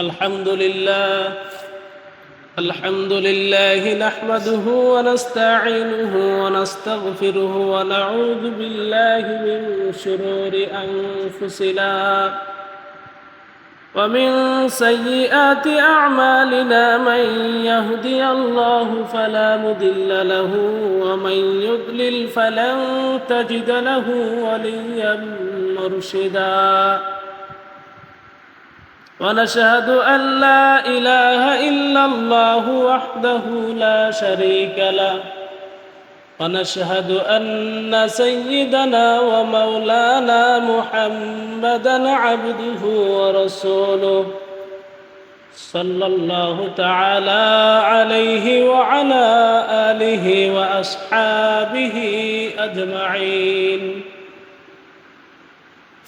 الحمد لله الحمد لله نحمده ونستعينه ونستغفره ونعوذ بالله من شرور أنفسنا ومن سيئات أعمالنا من يهدي الله فلا مضل له ومن يضلل فلن تجد له وليا مرشدا ونشهد أن لا إله إلا الله وحده لا شريك له. ونشهد أن سيدنا ومولانا محمدا عبده ورسوله صلى الله تعالى عليه وعلى آله وأصحابه أجمعين.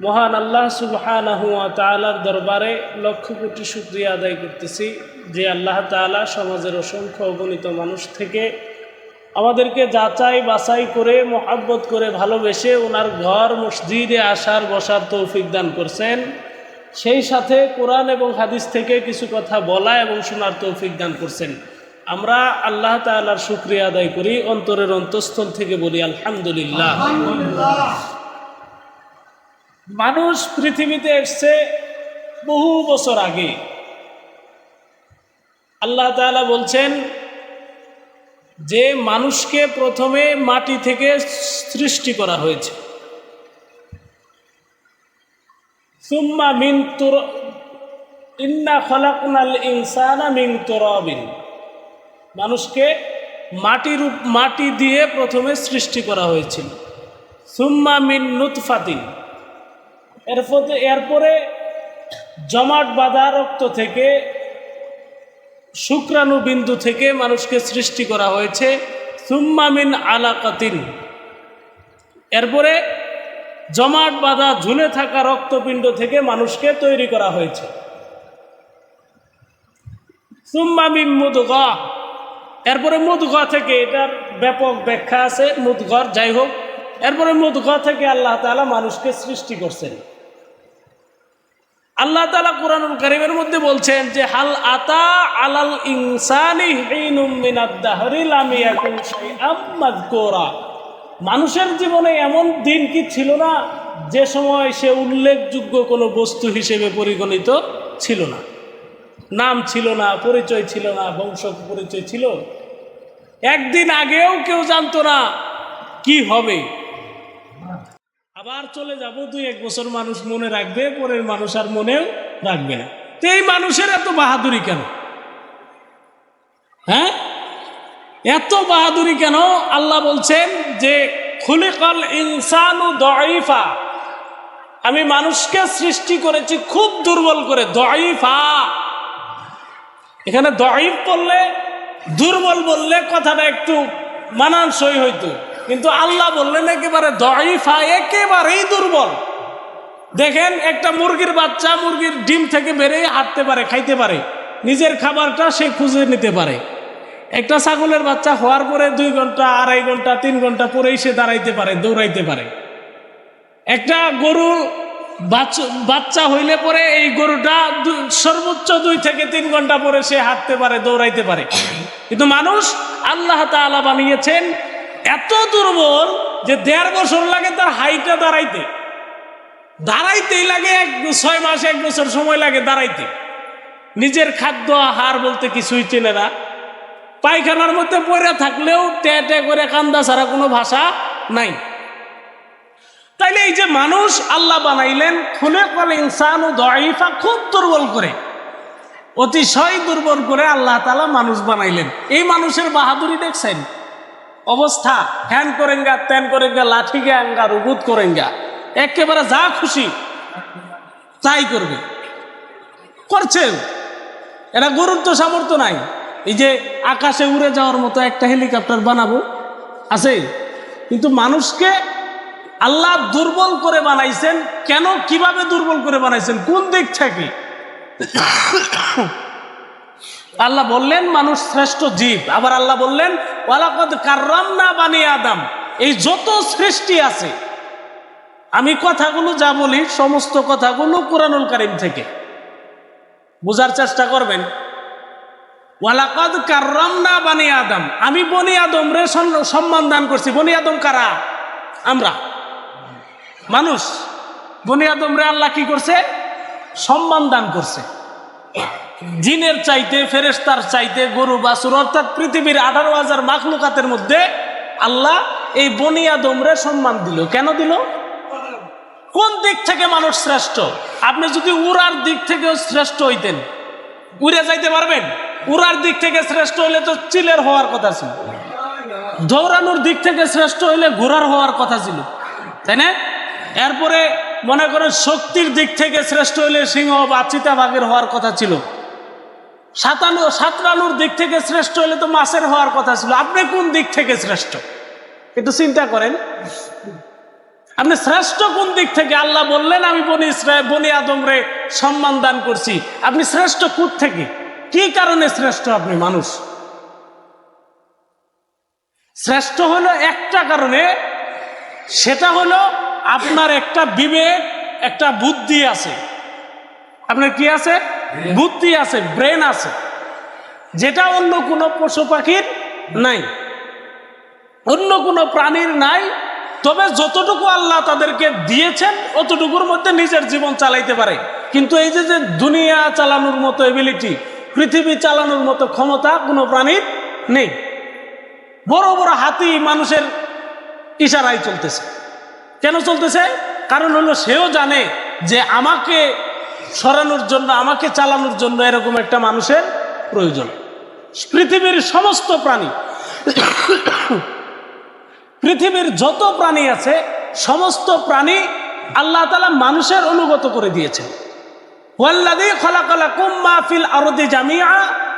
মহান আল্লাহ সুবহানাহু ওয়া তাআলার দরবারে লক্ষ কোটি শুকরিয়া আদায় করতেছি যে আল্লাহ তাআলা সমাজের অসংখ্য অগণিত মানুষ থেকে আমাদেরকে যাচাই বাছাই করে, মোহাব্বত করে ভালোবেসে ওনার ঘর, মসজিদে আসার, বসার তৌফিক দান করছেন। সেই সাথে কোরআন এবং হাদিস থেকে কিছু কথা বলা এবং শোনার তৌফিক দান করছেন। আমরা আল্লাহ তাআলার শুক্রিয়া আদায় করি, অন্তরের অন্তঃস্থল থেকে বলি আলহামদুলিল্লাহ। মানুষ পৃথিবীতে এসছে বহু বছর আগে। আল্লাহ তাআলা বলছেন, যে মানুষকে প্রথমে মাটি থেকে সৃষ্টি করা হয়েছে। সুম্মা মিন তুর, ইন্না খলাকুনাল ইনসানা মিন তুরাবিন। মানুষকে মাটির মাটি দিয়ে প্রথমে সৃষ্টি করা হয়েছিল। সুম্মা মিন নুতফাতিন। এরপরে এরপরে জমাট বাঁধা রক্ত থেকে, শুক্রাণু বিন্দু থেকে মানুষকে সৃষ্টি করা হয়েছে। সুম্মামিন আলাকাতিন। এরপরে জমাট বাঁধা ঝুলে থাকা রক্তপিণ্ড থেকে মানুষকে তৈরি করা হয়েছে। সুম্মামিন মুদগা। এরপরে মুদগা থেকে এটার ব্যাপক ব্যাখ্যা আছে, মুদগর, যাই হোক। এরপরে মুদগা থেকে আল্লাহ তাআলা মানুষকে সৃষ্টি করছেন। আল্লাহ তালা কোরআনুল করিমের মধ্যে বলছেন যে, হাল আতা আলাল ইনসানি মানুষের জীবনে এমন দিন কি ছিল না, যে সময় সে উল্লেখযোগ্য কোনো বস্তু হিসেবে পরিগণিত ছিল না। নাম ছিল না, পরিচয় ছিল না, বংশ পরিচয় ছিল। একদিন আগেও কেউ জানতো না কি হবে। আবার চলে যাব, দুই এক বছর মানুষ মনে রাখবে, পরের মানুষ আর মনেও রাখবে না। এই মানুষের এত বাহাদুরি কেন? হ্যাঁ? এত বাহাদুরি কেন? আল্লাহ বলছেন যে, খুলিকল ইনসানু দইফা আমি মানুষকে সৃষ্টি করেছি খুব দুর্বল করে দইফা এখানে দইফ বললে, দুর্বল বললে কথাটা একটু মানানসই হইতো। কিন্তু আল্লাহ বললেন একেবারে দইফা একেবারেই দুর্বল। দেখেন একটা মুরগির বাচ্চা মুরগির ডিম থেকে বেরিয়ে হাঁটতে পারে, খাইতে পারে। নিজের খাবারটা সে খুঁজে নিতে পারে। একটা ছাগলের বাচ্চা হওয়ার পরে দুই ঘণ্টা, আড়াই ঘণ্টা, তিন ঘণ্টা পরেই সে দাঁড়াইতে পারে, দৌড়াইতে পারে। একটা গরু বাচ্চ- হইলে পরে এই গরুটা সর্বোচ্চ দুই থেকে তিন ঘণ্টা পরে সে হাঁটতে পারে, দৌড়াইতে পারে। কিন্তু মানুষ আল্লাহ তাআলা বানিয়েছেন এত দুর্বল যে দেড় বছর লাগে তার হাইটা দাঁড়াইতে। দাঁড়াইতেই লাগে এক ছয় মাস, এক বছর সময় লাগে দাঁড়াইতে। নিজের খাদ্য, আহার বলতে কিছুই চেনে না। পায়খানার মধ্যে পড়ে থাকলেও টে টে করে কান্দা ছাড়া কোনো ভাষা নাই। তাইলে এই যে মানুষ আল্লাহ বানাইলেন, খুলে কল ইনসান ও দইফা খুব দুর্বল করে। অতিশয় দুর্বল করে আল্লাহ তালা মানুষ বানাইলেন। এই মানুষের বাহাদুরি দেখছেন? অবস্থা, হ্যান করেঙ্গা, ত্যান করেঙ্গা, লাঠি গাঙ্গা রুগুত করেঙ্গা। একেবারে যা খুশি, তাই করবে। করছেন এরা গরুর তো সামর্থ্য নাই। এই যে আকাশে উড়ে যাওয়ার মতো একটা হেলিকপ্টার বানাবো, আছে। কিন্তু মানুষকে আল্লাহ দুর্বল করে বানাইছেন, কেন কীভাবে দুর্বল করে বানাইছেন, কোন দিক থেকে? আল্লাহ বললেন, মানুষ শ্রেষ্ঠ জীব। আবার আল্লাহ বললেন, ওয়ালাকদ কার্রাম না বানি আদম। এই যত সৃষ্টি আছে, আমি কথাগুলো যা বলি, সমস্ত কথাগুলো কোরআনুল কারিম থেকে। বোঝার চেষ্টা করবেন, ওয়ালাকদ কার্রাম না বানি আদম। আমি বনি আদম রে সম্মান দান করছি। বনি আদম কারা? আমরা। মানুষ। বনি আদম রে আল্লাহ কি করছে? সম্মান দান করছে। জিনের চাইতে ফেরেস্তার চাইতে, গরু, বাছুর, অর্থাৎ পৃথিবীর আঠারো হাজার মাখলুকাতের মধ্যে আল্লাহ এই বনিয়া দমরে সম্মান দিল। কেন দিল? কোন দিক থেকে মানুষ শ্রেষ্ঠ? আপনি যদি উড়ার দিক থেকেও শ্রেষ্ঠ হইতেন, উড়ে যাইতে পারবেন? উড়ার দিক থেকে শ্রেষ্ঠ হইলে তো চিলের হওয়ার কথা ছিল। দৌড়ানোর দিক থেকে শ্রেষ্ঠ হইলে ঘোড়ার হওয়ার কথা ছিল। তাই না? এরপরে মনে করেন শক্তির দিক থেকে শ্রেষ্ঠ হইলে সিংহ বা চিতাবাঘের হওয়ার কথা ছিল। সাতানো, সাতরানোর দিক থেকে শ্রেষ্ঠ হলে তো মাছের হওয়ার কথা ছিল। আপনি কোন দিক থেকে শ্রেষ্ঠ? একটু চিন্তা করেন। আপনি শ্রেষ্ঠ কোন দিক থেকে? আল্লাহ বললেন, আমি বনি বনি আদম রে সম্মান দান করছি। আপনি শ্রেষ্ঠ কোথ থেকে? কি কারণে শ্রেষ্ঠ আপনি মানুষ? শ্রেষ্ঠ হলো একটা কারণে। সেটা হলো আপনার একটা বিবেক, একটা বুদ্ধি আছে। আপনার কি আছে? বুদ্ধি আছে ব্রেন আছে। যেটা অন্য কোনো পশু পাখির নাই। অন্য কোনো প্রাণীর নাই। তবে যতটুকু আল্লাহ তাদেরকে দিয়েছেন, অতটুকুর মধ্যে নিজের জীবন চালাইতে পারে। কিন্তু এই যে যে দুনিয়া চালানোর মতো এবিলিটি পৃথিবী চালানোর মতো ক্ষমতা কোনো প্রাণীর নেই। বড় বড় হাতি মানুষের ইশারায় চলতেছে। কেন চলতেছে? কারণ হলো সেও জানে যে আমাকে সরানোর জন্য, আমাকে চালানোর জন্য এরকম একটা মানুষের প্রয়োজন। পৃথিবীর সমস্ত প্রাণী, পৃথিবীর যত প্রাণী আছে, সমস্ত প্রাণী আল্লাহ তালা মানুষের অনুগত করে দিয়েছেন।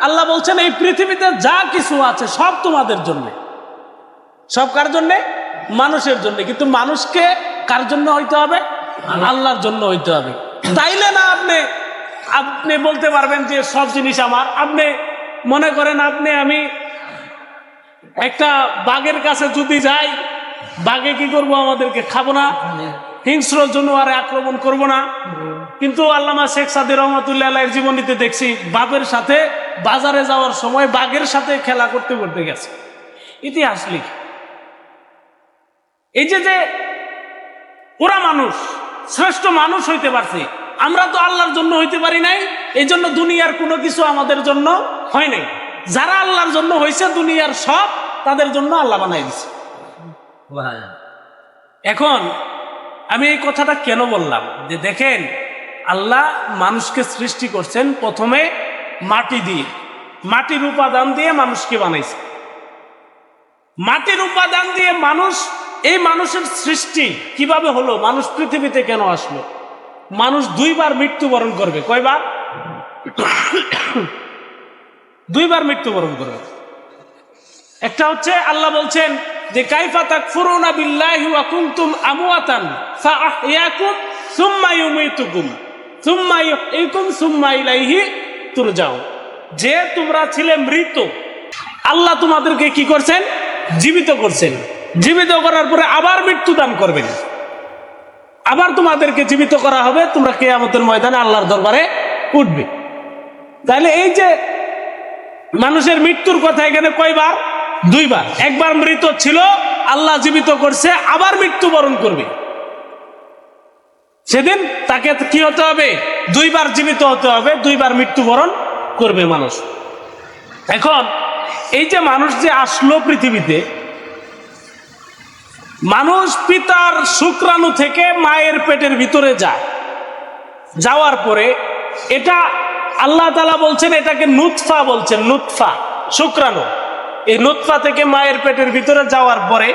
আল্লাহ বলছেন, এই পৃথিবীতে যা কিছু আছে সব তোমাদের জন্য। সব কার জন্যে? মানুষের জন্য। কিন্তু মানুষকে কার জন্য হইতে হবে? আল্লাহর জন্য হইতে হবে। তাইলে না আপনি আপনি বলতে পারবেন যে সব জিনিস আমার। আপনি মনে করেন আপনি, আমি একটা বাঘের কাছে যদি যাই, বাঘে কি করব আমাদেরকে? খাব না। হিংস্র জন্য জনোয়ারে আক্রমণ করব না। কিন্তু আল্লামা শেখ সাদি রহমতুল্লাহ জীবনীতে দেখছি, বাপের সাথে বাজারে যাওয়ার সময় বাঘের সাথে খেলা করতে করতে গেছে। ইতিহাস লিখে। এই যে যে ওরা মানুষ, শ্রেষ্ঠ মানুষ হইতে পারছে আমরা তো আল্লাহর জন্য হইতে পারি নাই এই জন্য দুনিয়ার কোনো কিছু আমাদের জন্য হয় নাই। যারা আল্লাহর জন্য হয়েছে দুনিয়ার সব তাদের জন্য আল্লাহ বানাই দিছে। এখন আমি এই কথাটা কেন বললাম? যে দেখেন আল্লাহ মানুষকে সৃষ্টি করছেন প্রথমে মাটি দিয়ে। মাটির উপাদান দিয়ে মানুষকে বানাইছে। মাটির উপাদান দিয়ে মানুষ এই মানুষের সৃষ্টি কীভাবে হলো? মানুষ পৃথিবীতে কেন আসলো? মানুষ দুইবার মৃত্যুবরণ করবে। কয়বার? দুইবার মৃত্যুবরণ করবে। একটা হচ্ছে আল্লাহ বলছেন যে, কাইফা তাকফুরুনা বিল্লাহি ওয়া কুনতুম আমওয়াতান ফাআহইয়াকুম সুম্মা ইউমীতুকুম সুম্মা ইউহয়িকুম সুম্মা ইলাইহি তুরজাউন। যে তোমরা ছিলে মৃত, আল্লাহ তোমাদেরকে কি করছেন? জীবিত করছেন। জীবিত করার পরে আবার মৃত্যু দান করবেন। আবার তোমাদেরকে জীবিত করা হবে, তোমরা কেয়ামতের ময়দানে আল্লাহর দরবারে উঠবে। তাহলে এই যে মানুষের মৃত্যুর কথা এখানে কয়বার? দুইবার। একবার মৃত ছিল, আল্লাহ জীবিত করছে, আবার মৃত্যুবরণ করবে। সেদিন তাকে কি হতে হবে? দুইবার জীবিত হতে হবে, দুইবার মৃত্যুবরণ করবে মানুষ। এখন, এই যে মানুষ যে আসলো পৃথিবীতে মানুষ পিতার শুক্রাণু থেকে মায়ের পেটের ভিতরে যায়। যাওয়ার পরে এটা আল্লাহ তালা বলছেন, এটাকে নুৎফা বলছেন, নুৎফা, শুক্রাণু। এই নুৎফা থেকে মায়ের পেটের ভিতরে যাওয়ার পরে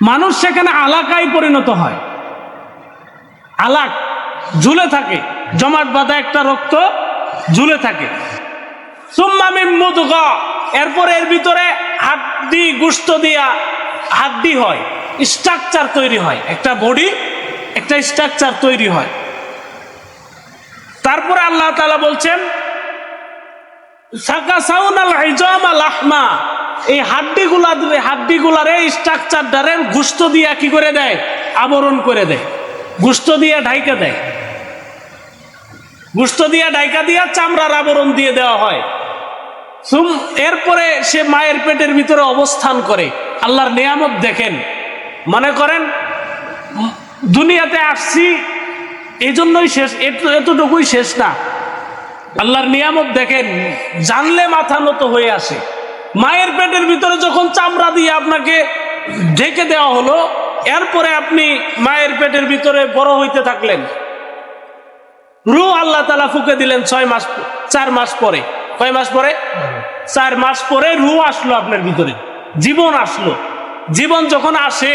মানুষ সেখানে আলাকায় পরিণত হয়। আলাক ঝুলে থাকে, জমাট বাঁধা একটা রক্ত ঝুলে থাকে। সুম্মামিম মুদগা, এরপর এর ভিতরে হাড্ডি গুস্ত দিয়া হাড্ডি হয় স্ট্রাকচার তৈরি হয়, একটা বডি একটা স্ট্রাকচার তৈরি হয়। তারপরে আল্লাহ তাআলা বলছেন লাহমা এই হাড্ডিগুলা হাড্ডিগুলারে স্ট্রাকচারটারে গুস্ত দিয়া কি করে দেয়? আবরণ করে দেয়। গুস্ত দিয়া ঢাইকা দেয়। গুস্ত দিয়া ডাইকা দিয়া চামড়ার আবরণ দিয়ে দেওয়া হয়। এরপরে সে মায়ের পেটের ভিতরে অবস্থান করে। আল্লাহর নিয়ামত দেখেন। মনে করেন দুনিয়াতে আসছি এই জন্যই শেষ, এত- এতটুকুই শেষ না। আল্লাহর নিয়ামত দেখেন, জানলে মাথা নত হয়ে আসে। মায়ের পেটের ভিতরে যখন চামড়া দিয়ে আপনাকে ঢেকে দেওয়া হলো, এরপরে আপনি মায়ের পেটের ভিতরে বড় হইতে থাকলেন। রু আল্লাহ তালা ফুকে দিলেন ছয় মাস, চার মাস পরে। কয় মাস পরে? চার মাস পরে রু আসলো আপনার ভিতরে। জীবন আসলো। জীবন যখন আসে,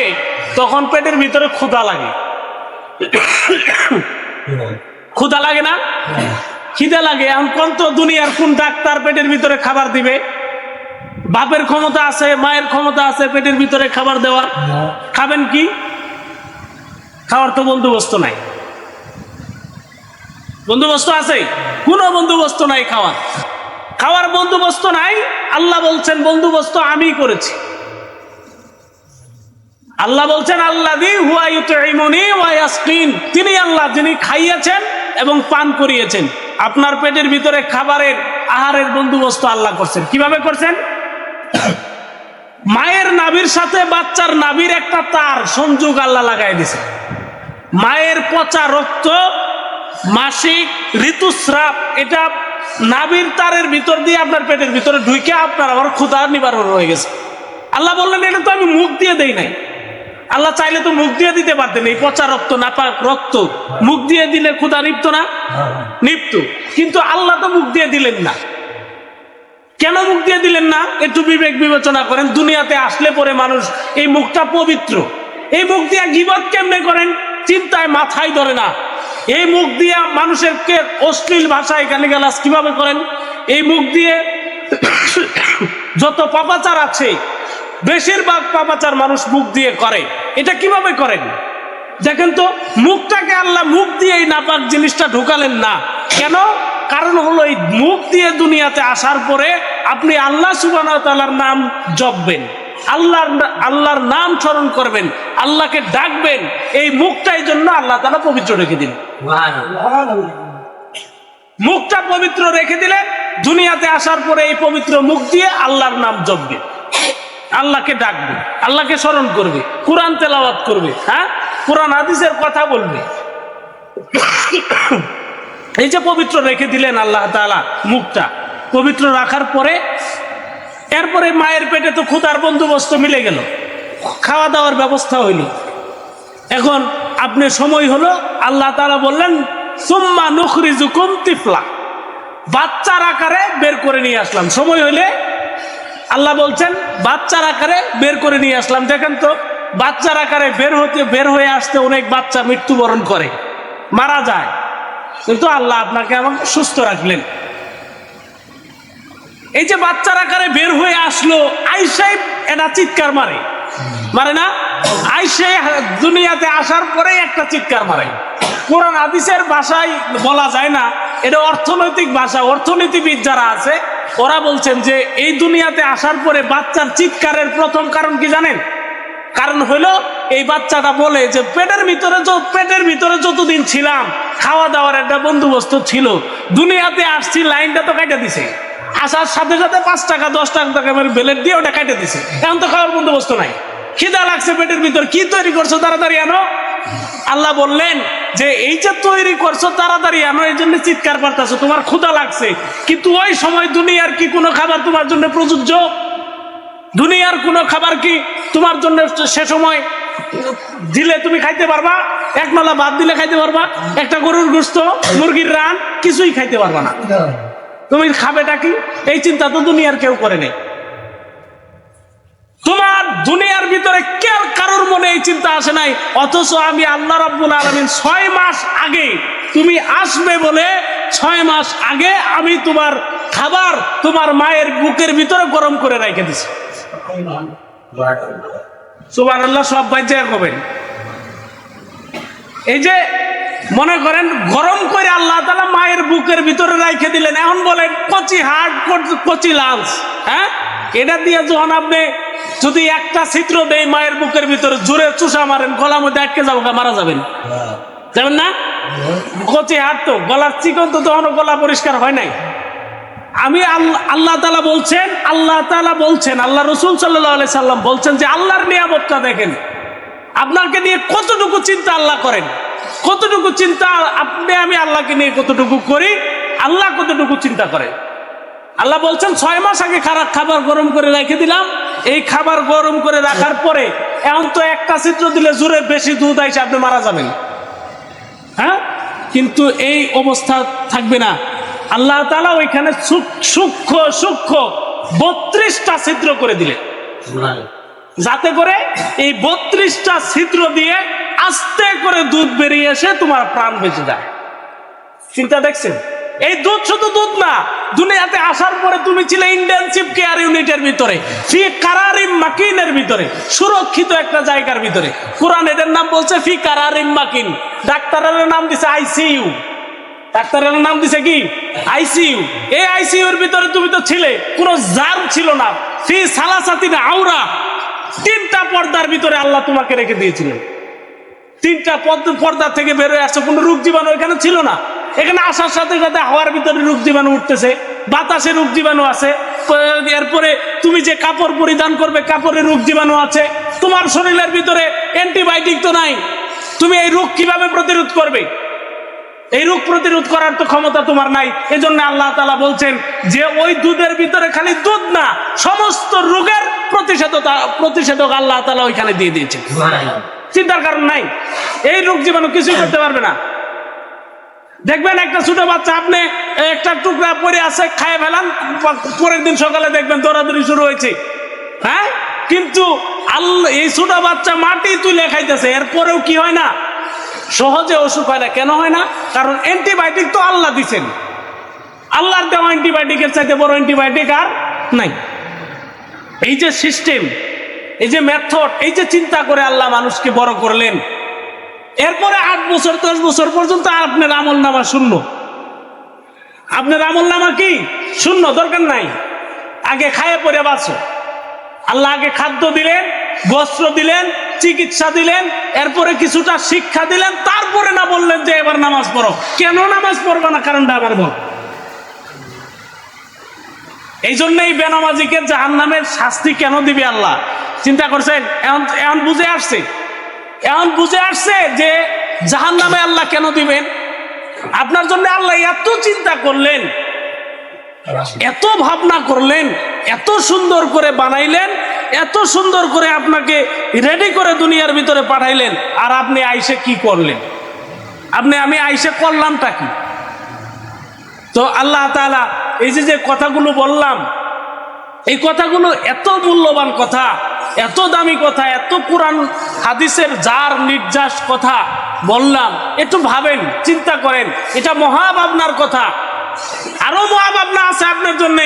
তখন পেটের ভিতরে ক্ষুধা লাগে। ক্ষুধা লাগে না? খিদে লাগে। এখন কোন তো দুনিয়ার কোন ডাক্তার পেটের ভিতরে খাবার দিবে? বাপের ক্ষমতা আছে, মায়ের ক্ষমতা আছে পেটের ভিতরে খাবার দেওয়ার। খাবেন কি? খাওয়ার তো বন্দোবস্ত নাই। বন্দোবস্ত আছে? কোনো বন্দোবস্ত নাই খাওয়ার। খাওয়ার বন্দোবস্ত নাই, আল্লাহ বলছেন, বন্দোবস্ত আমি করেছি। আল্লাহ বলছেন আল্লাহ তিনি আল্লাহ, যিনি খাইয়েছেন এবং পান করিয়েছেন। আপনার পেটের ভিতরে খাবারের, আহারের বন্দোবস্ত আল্লাহ করছেন। কীভাবে করছেন? মায়ের নাভির সাথে বাচ্চার নাভির একটা তার সংযোগ আল্লাহ লাগাই দিছে মায়ের পচা রক্ত, মাসিক ঋতুস্রাব, এটা নাভির তারের ভিতর দিয়ে আপনার পেটের ভিতরে ঢুকে আপনার আবার ক্ষুধা নিবারণ হয়ে গেছে। আল্লাহ বললেন, এটা তো আমি মুখ দিয়ে দেই নাই। আল্লাহ চাইলে তো মুখ দিয়ে দিতে পারতেন এই পচা রক্ত, নাপাক রক্ত। মুখ দিয়ে দিলে ক্ষুধা নিপ্ত না? নিপ্ত। কিন্তু আল্লাহ তো মুখ দিয়ে দিলেন না। কেন মুখ দিয়ে দিলেন না? একটু বিবেক বিবেচনা করেন। দুনিয়াতে আসলে পরে মানুষ এই মুখটা পবিত্র। এই মুখ দিয়ে গিবত কেমনে করেন? চিন্তায় মাথায় ধরে না। এই মুখ দিয়ে মানুষের কে অশ্লীল ভাষায় গালিগালাজ কীভাবে করেন? এই মুখ দিয়ে যত পাপাচার আছে, বেশিরভাগ পাপাচার মানুষ মুখ দিয়ে করে। এটা কীভাবে করেন? দেখেন তো, মুখটাকে আল্লাহ মুখ দিয়ে এই নাপাক জিনিসটা ঢুকালেন না। কেন? কারণ হলো এই মুখ দিয়ে দুনিয়াতে আসার পরে আপনি আল্লাহ সুবাহ তালার নাম জপবেন। আল্লাহর আল্লাহর নাম স্মরণ করবেন। আল্লাহকে ডাকবেন। এই মুখটাই জন্য আল্লাহ তালা পবিত্র রেখে দিন মুখটা পবিত্র রেখে দিলে দুনিয়াতে আসার পরে এই পবিত্র মুখ দিয়ে আল্লাহর নাম জপবে। আল্লাহকে ডাকবে, আল্লাহকে স্মরণ করবে, কোরআন তেলাওয়াত করবে হ্যাঁ? কোরআন, হাদিসের কথা বলবে। এই যে পবিত্র রেখে দিলেন আল্লাহ তালা মুখটা পবিত্র রাখার পরে, এরপরে মায়ের পেটে তো ক্ষুধার বন্দোবস্ত মিলে গেল। খাওয়া দাওয়ার ব্যবস্থা হইল এখন আপনি সময় হলো, আল্লাহ তারা বললেন, সুম্মা নুখরিজুকুম তিফলা। বাচ্চার আকারে বের করে নিয়ে আসলাম। সময় হইলে আল্লাহ বলছেন, বাচ্চার আকারে বের করে নিয়ে আসলাম। দেখেন তো, বাচ্চার আকারে বের হতে, বের হয়ে আসতে অনেক বাচ্চা মৃত্যুবরণ করে, মারা যায়। কিন্তু আল্লাহ আপনাকে আমাকে সুস্থ রাখলেন। এই যে বাচ্চার আকারে বের হয়ে আসলো আইসাই এটা চিৎকার মারে। মারে না? আইসে দুনিয়াতে আসার পরে একটা চিৎকার মারে। কোরআন হাদিসের ভাষায় বলা যায় না, এটা অর্থনৈতিক ভাষা, অর্থনীতিবিদ যারা আছে, ওরা বলছেন যে এই দুনিয়াতে আসার পরে বাচ্চার চিৎকারের প্রথম কারণ কি জানেন? কারণ হলো এই বাচ্চাটা বলে যে পেটের ভিতরে পেটের ভিতরে যতদিন ছিলাম খাওয়া দাওয়ার একটা বন্দোবস্ত ছিল, দুনিয়াতে আসছি, লাইনটা তো কাটে দিছে। আসার সাথে সাথে পাঁচ টাকা, দশ টাকা টাকা বেলেট দিয়ে ওটা কাটে দিছে। এখন তো খাওয়ার বন্দোবস্ত নাই। খিদা লাগছে পেটের ভিতর কি তৈরি করছ তাড়াতাড়ি আনো? আল্লাহ বললেন যে এই যে তৈরি করছ তাড়াতাড়ি আনো এই জন্য চিৎকার পারতাছো তোমার ক্ষুধা লাগছে। কিন্তু ওই সময় দুনিয়ার কি কোনো খাবার তোমার জন্য প্রযোজ্য? দুনিয়ার কোনো খাবার কি তোমার জন্য সে সময় দিলে তুমি খাইতে পারবা? এক মালা ভাত দিলে খাইতে পারবা? একটা গরুর গোস্ত মুরগির রান কিছুই খাইতে পারবা না। তুমি খাবেটা কি? এই চিন্তা তো দুনিয়ার কেউ করে নেই। তোমার দুনিয়ার ভিতরে কে কারোর মনে এই চিন্তা আসে নাই। অথচ আমি আল্লাহ রাব্বুল আলমিন ছয় মাস আগে তুমি আসবে বলে ছয় মাস আগে আমি তোমার খাবার তোমার মায়ের বুকের ভিতরে গরম করে রেখে দিছি। সুবান আল্লাহ সব বাইজে করবেন এই যে মনে করেন, গরম করে আল্লাহ তালা মায়ের বুকের ভিতরে রাইখে দিলেন। এখন বলেন, কচি হাট কচি লাঞ্চ হ্যাঁ? এটা দিয়ে যখন আপনি যদি একটা ছিদ্র দেয় মায়ের বুকের ভিতরে জোরে চুষা মারেন, গলার মধ্যে আটকে যাব মারা যাবেন। যাবেন না? কচি হাট তো, গলার চিকন তো তখন গলা পরিষ্কার হয় নাই। আমি আল্লাহ তালা বলছেন, আল্লাহ তালা বলছেন, আল্লাহ রসুল সাল্লাহ সাল্লাম বলছেন যে আল্লাহর নিয়ামতটা দেখেন। আপনাকে নিয়ে কতটুকু চিন্তা আল্লাহ করেন? কতটুকু চিন্তা আপনি, আমি আল্লাহকে নিয়ে কতটুকু করি? আল্লাহ কতটুকু চিন্তা করে? আল্লাহ বলছেন, ছয় মাস আগে খারাপ খাবার গরম করে রেখে দিলাম। এই খাবার গরম করে রাখার পরে, এখন তো একটা চিত্র দিলে জোরে বেশি দুধ আইসে আপনি মারা যাবেন। হ্যাঁ? কিন্তু এই অবস্থা থাকবে না। আল্লাহ তালা ওইখানে সূক্ষ্ম সূক্ষ্ম বত্রিশটা ছিদ্র করে দিলেন। যাতে করে এই বত্রিশটা ছিদ্র দিয়ে আস্তে করে দুধ বেরিয়ে এসে তোমার প্রাণ বেঁচে যায়। চিন্তা দেখছেন? এই দুধ শুধু দুধ না দুনিয়াতে আসার পরে তুমি ছিলে ইন্টেনসিভ কেয়ার ইউনিটের ভিতরে ফি কারারিম মাকিনের ভিতরে, সুরক্ষিত একটা জায়গার ভিতরে। কোরআন এদের নাম বলছে ফি কারারিম মাকিন ডাক্তারের নাম দিছে আইসিইউ ডাক্তারের নাম দিছে কি? আইসিইউ এই আইসিইউর ভিতরে তুমি তো ছিলে, কোনো জার ছিল না। ফি সালাসাতিন আউরা তিনটা পর্দার ভিতরে আল্লাহ তোমাকে রেখে দিয়েছিলেন। তিনটা পর্দা থেকে বের হয়ে আসছে, কোনো রোগ জীবাণু এখানে ছিল না। এখানে আসার সাথে সাথে হাওয়ার ভিতরে রোগ জীবাণু উঠতেছে বাতাসে রোগ জীবাণু আছে এরপরে তুমি যে কাপড় পরিধান করবে কাপড়ে রোগ জীবাণু আছে তোমার শরীরের ভিতরে অ্যান্টিবায়োটিক তো নাই তুমি এই রোগ কীভাবে প্রতিরোধ করবে? এই রোগ প্রতিরোধ করার তো ক্ষমতা তোমার নাই এজন্য আল্লাহ তালা বলছেন যে ওই দুধের ভিতরে খালি দুধ না সমস্ত রোগের প্রতিষেধক প্রতিষেধক আল্লাহ তালা ওইখানে দিয়ে দিয়েছে চিন্তার কারণ নাই এই রোগ জীবাণু কিছুই করতে পারবে না। দেখবেন একটা ছোট বাচ্চা, আপনি একটা টুকরা পরে আছে খায় ফেলান, পরের দিন সকালে দেখবেন দৌড়াদৌড়ি শুরু হয়েছে। হ্যাঁ? কিন্তু আল্লাহ, এই ছোট বাচ্চা মাটি তুলে খাইতেছে এরপরেও কি হয় না? সহজে অসুখ হয় না। কেন হয় না? কারণ অ্যান্টিবায়োটিক তো আল্লাহ দিছেন। আল্লাহর দেওয়া অ্যান্টিবায়োটিকের চাইতে বড় অ্যান্টিবায়োটিক আর নাই। এই যে সিস্টেম এই যে মেথড এই যে চিন্তা করে আল্লাহ মানুষকে বড় করলেন এরপরে আট বছর, দশ বছর পর্যন্ত আপনার আমল নামা শূন্য। আপনার আমল নামা কি? শূন্য, দরকার নাই। আগে খায়ে পরে বাঁচো। আল্লাহ আগে খাদ্য দিলেন, বস্ত্র দিলেন, চিকিৎসা দিলেন, এরপরে কিছুটা শিক্ষা দিলেন, তারপরে না বললেন যে এবার নামাজ পড়ো। কেন নামাজ পড়বে না? কারণটা আবার বল। এই জন্যই বেনামাজিকে জাহান নামের শাস্তি কেন দিবে আল্লাহ? চিন্তা করছেন? এখন এখন বুঝে আসছে। এখন বুঝে আসছে যে জাহান নামে আল্লাহ কেন দিবেন? আপনার জন্য আল্লাহ এত চিন্তা করলেন, এত ভাবনা করলেন, এত সুন্দর করে বানাইলেন, এত সুন্দর করে আপনাকে রেডি করে দুনিয়ার ভিতরে পাঠাইলেন, আর আপনি আইসে কি করলেন? আপনি, আমি আইসে করলামটা কি? তো আল্লাহ তাআলা এই যে যে কথাগুলো বললাম এই কথাগুলো এত মূল্যবান কথা, এত দামি কথা, এত কোরআন হাদিসের যার নির্যাস কথা বললাম, একটু ভাবেন, চিন্তা করেন, এটা মহাভাবনার কথা। আরও মহাভাবনা আছে আপনার জন্য।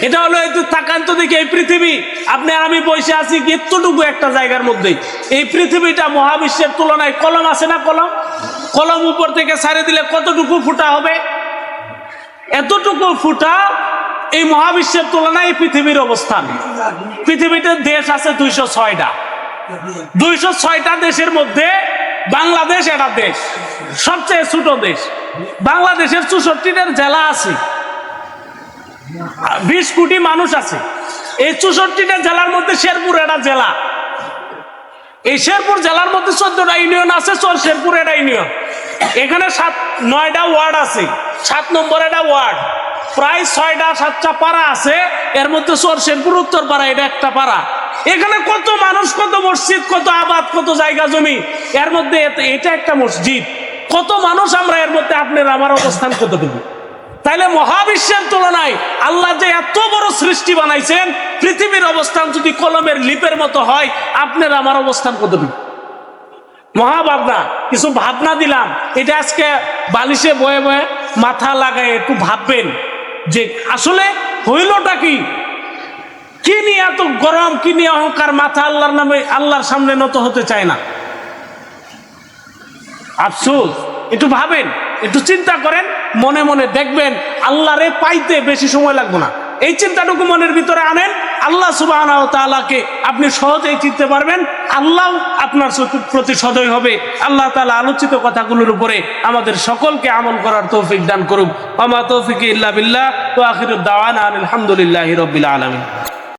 এটা হলো একটু তাকান তো দেখি এই পৃথিবী, আপনি আমি বসে আছি এতটুকু একটা জায়গার মধ্যে। এই পৃথিবীটা মহাবিশ্বের তুলনায় কলম আছে না কলম? কলম উপর থেকে ছাড়ে দিলে কতটুকু ফুটা হবে? এতটুকু ফুটা এই মহাবিশ্বের তুলনায় এই পৃথিবীর অবস্থান। পৃথিবীতে দেশ আছে দুইশো ছয়টা। দুইশো ছয়টা দেশের মধ্যে বাংলাদেশ একটা দেশ, সবচেয়ে ছোট দেশ। বাংলাদেশের চৌষট্টিটার জেলা আছে। বিশ কোটি মানুষ আছে। এই চৌষট্টিটা জেলার মধ্যে শেরপুর একটা জেলা। এই শেরপুর জেলার মধ্যে চোদ্দটা ইউনিয়ন আছে, চল শেরপুর একটা ইউনিয়ন। এখানে সাত, নয়টা ওয়ার্ড আছে। সাত নম্বর একটা ওয়ার্ড। প্রায় ছয়টা, সাতটা পাড়া আছে। এর মধ্যে চর শেরপুর উত্তর পাড়া এটা একটা পাড়া। এখানে কত মানুষ, কত মসজিদ, কত আবাদ, কত জায়গা, জমি। এর মধ্যে এটা একটা মসজিদ। কত মানুষ আমরা এর মধ্যে আপনার আমার অবস্থান কতটুকু? তাইলে মহাবিশ্বের তুলনায় আল্লাহ যে এত বড় সৃষ্টি বানাইছেন, পৃথিবীর অবস্থান যদি কলমের লিপের মতো হয়, আপনার আমার অবস্থান কতটুকু? মহাভাবনা, কিছু ভাবনা দিলাম। এটা আজকে বালিশে বয়ে বয়ে মাথা লাগায় একটু ভাববেন। যে আসলে হইলটা কি? কি নিয়ে এত গরম, কি নিয়ে অহংকার, মাথা আল্লাহর নামে আল্লাহর সামনে নত হতে চায় না? আফসোস, একটু ভাবেন, একটু চিন্তা করেন, মনে মনে দেখবেন আল্লাহরে পাইতে বেশি সময় লাগবে না। এই চিন্তাটুকু মনের ভিতরে আনেন। আল্লাহ সুবাহ তালাকে আপনি সহজেই চিনতে পারবেন। আল্লাহ আপনার প্রতি সদয় হবে। আল্লাহ তালা আলোচিত কথাগুলোর উপরে আমাদের সকলকে আমল করার তৌফিক দান করুক। আমা তৌফিক ইল্লা বিল্লাহ। তো আখির দাওয়ান আলহামদুলিল্লাহ রবিল আলমিন।